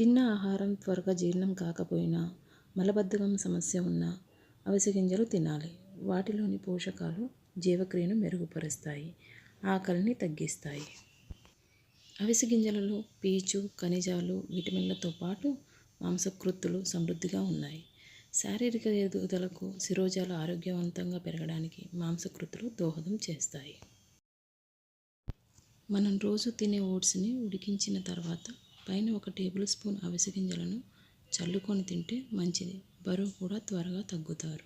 తిన్న ఆహారం త్వరగా జీర్ణం కాకపోయినా మలబద్ధకం సమస్య ఉన్నా అవిసె గింజలు తినాలి. వాటిలోని పోషకాలు జీవక్రియను మెరుగుపరుస్తాయి ఆకలిని తగ్గిస్తాయి. అవిసె గింజలలో పీచు ఖనిజాలు విటమిన్లతో పాటు మాంసకృత్తులు సమృద్ధిగా ఉన్నాయి. శారీరక ఎదుగుదలకు శిరోజాలు ఆరోగ్యవంతంగా పెరగడానికి మాంసకృతులు దోహదం చేస్తాయి. మనం రోజు తినే ఓట్స్ని ఉడికించిన తర్వాత పైన ఒక టేబుల్ స్పూన్ అవిసె గింజలను చల్లుకొని తింటే మంచిది. బరువు కూడా త్వరగా తగ్గుతారు.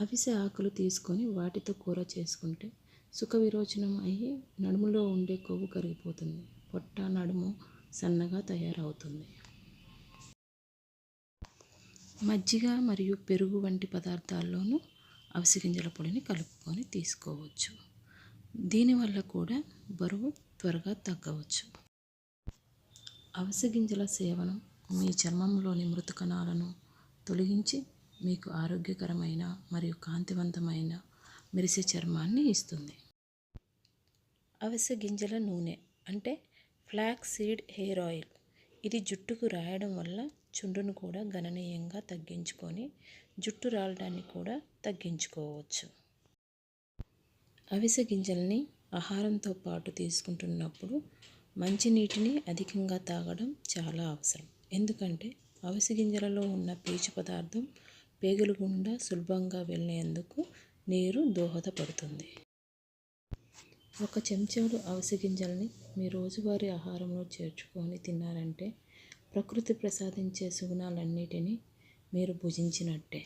అవిసె ఆకులు తీసుకొని వాటితో కూర చేసుకుంటే సుఖ విరోచనం అయ్యి నడుములో ఉండే కొవ్వు కరిగిపోతుంది. పొట్ట నడుము సన్నగా తయారవుతుంది. మజ్జిగ మరియు పెరుగు వంటి పదార్థాల్లోనూ అవిసె గింజల పొడిని కలుపుకొని తీసుకోవచ్చు. దీనివల్ల కూడా బరువు త్వరగా తగ్గవచ్చు. అవసగింజల సేవనం మీ చర్మంలోని మృత కణాలను తొలగించి మీకు ఆరోగ్యకరమైన మరియు కాంతివంతమైన మెరిసే చర్మాన్ని ఇస్తుంది. అవిసె గింజల నూనె అంటే ఫ్లాక్స్ సీడ్ హెయిర్ ఆయిల్. ఇది జుట్టుకు రాయడం వల్ల చుండును కూడా గణనీయంగా తగ్గించుకొని జుట్టు రాలడాన్ని కూడా తగ్గించుకోవచ్చు. అవిసె గింజల్ని ఆహారంతో పాటు తీసుకుంటున్నప్పుడు మంచినీటిని అధికంగా తాగడం చాలా అవసరం. ఎందుకంటే అవిసె గింజలలో ఉన్న పీచు పదార్థం పేగులు గుండా సులభంగా వెళ్ళేందుకు నీరు దోహదపడుతుంది. ఒక చెంచాడు అవిసె గింజల్ని మీ రోజువారీ ఆహారంలో చేర్చుకొని తిన్నారంటే ప్రకృతి ప్రసాదించే సుగుణాలన్నిటినీ మీరు భుజించినట్టే.